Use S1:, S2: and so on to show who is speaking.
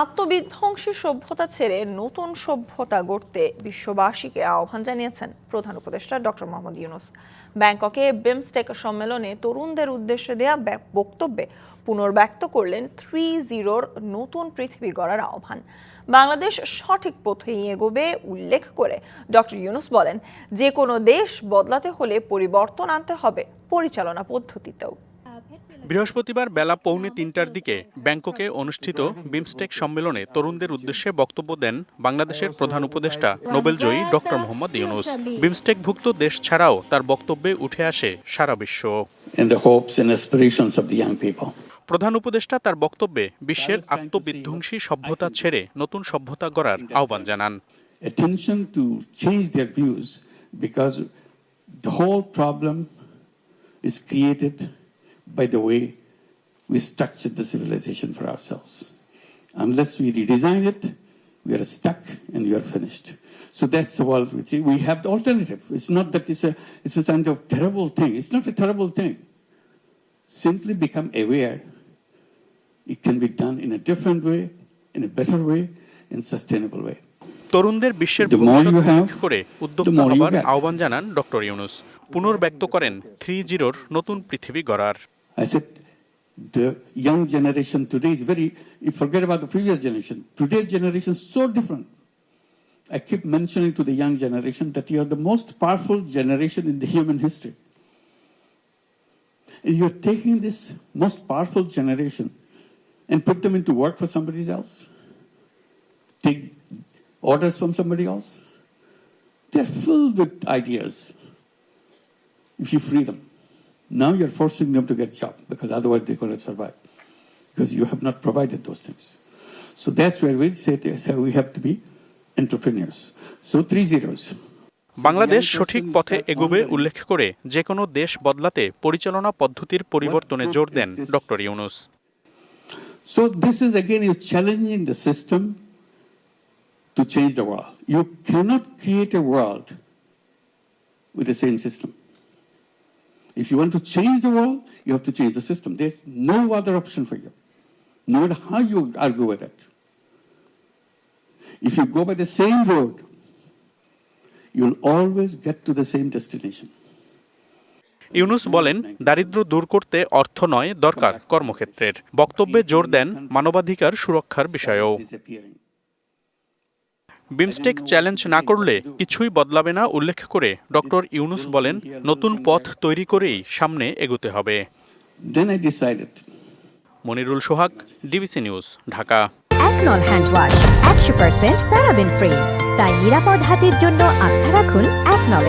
S1: আত্মবিধ্বংসী সভ্যতা ছেড়ে নতুন সভ্যতা গড়তে বিশ্ববাসীকে আহ্বান জানিয়েছেন প্রধান উপদেষ্টা ডক্টর মোহাম্মদ ইউনুস। ব্যাংককে বিমস্টেক সম্মেলনে তরুণদের উদ্দেশ্যে দেয়া বক্তব্যে পুনর্ব্যক্ত করলেন থ্রি জিরোর নতুন পৃথিবী গড়ার আহ্বান। বাংলাদেশ সঠিক পথেই এগোবে উল্লেখ করে ডক্টর ইউনুস বলেন যে কোনো দেশ বদলাতে হলে পরিবর্তন আনতে হবে পরিচালনা পদ্ধতিতেও।
S2: বৃহস্পতিবার বেলা পৌনে তিনটার দিকে ব্যাংককে অনুষ্ঠিত বিমস্টেক সম্মেলনে তরুণদের উদ্দেশ্যে বক্তব্য দেন বাংলাদেশের প্রধান উপদেষ্টা নোবেলজয়ী ডক্টর মোহাম্মদ ইউনুস। বিমস্টেকভুক্ত দেশ ছাড়াও তার বক্তব্যে উঠে আসে সারা বিশ্ব. প্রধান উপদেষ্টা তার বক্তব্যে বিশ্বের আত্মবিধ্বংসী সভ্যতা ছেড়ে নতুন সভ্যতা গড়ার আহ্বান জানান।
S3: Attention to change their views because the whole problem is created by the way we structured the civilization for ourselves. Unless we redesign it, we are stuck and we are finished. So that's the world which we have the alternative. It's not that it's a it's a kind of terrible thing. It's not a terrible thing. Simply become aware. It can be done in a different way, in a better way, in a sustainable way.
S2: তরুণদের বিশ্বের
S3: The more
S2: ভবিষ্যৎ করে
S3: the
S2: উদ্যোক্তা
S3: more you
S2: হবার
S3: get.
S2: আহ্বান জানান doctor Yunus পুনর্ব্যক্ত করেন three জিরোর নতুন পৃথিবী গড়ার
S3: I said, the young generation today is very, you forget about the previous generation. Today's generation is so different. I keep mentioning to the young generation that you are the most powerful generation in the human history. And you're taking this most powerful generation and put them into work for somebody else. Take orders from somebody else. They're filled with ideas. If you free them. Now you're forcing them to get job because otherwise they're going to survive because you have not provided those things. So that's where we say, say we have to be entrepreneurs. So three zeros.
S2: Bangladesh সঠিক পথে এগোবে উল্লেখ করে যে কোনো দেশ বদলাতে পরিচালনা পদ্ধতির পরিবর্তনে জোর দেন doctor Yunus
S3: So this is again you challenging the system to change the world. You cannot create a world with the same system. If you want to change the world, you have to change the system. There's no other option for you, no matter how you argue with it. If you go by the same road, you'll always get to the same destination.
S2: Yunus বলেন দারিদ্র্য দূর করতে অর্থ নয় দরকার কর্মক্ষেত্রের বক্তব্যে জোর দেন মানবাধিকার সুরক্ষার বিষয়েও. বিমস্টেক চ্যালেঞ্জ না করলে কিছুই বদলাবে না উল্লেখ করে ডক্টর ইউনুস বলেন নতুন পথ তৈরি করেই সামনে এগোতে হবে। Monirul Sohag DBC news Dhaka.
S4: একনল hand wash একশো পার্সেন্ট প্যারাবেন ফ্রি। তাই নিরাপদ হাতের জন্য আস্থা রাখুন একনলে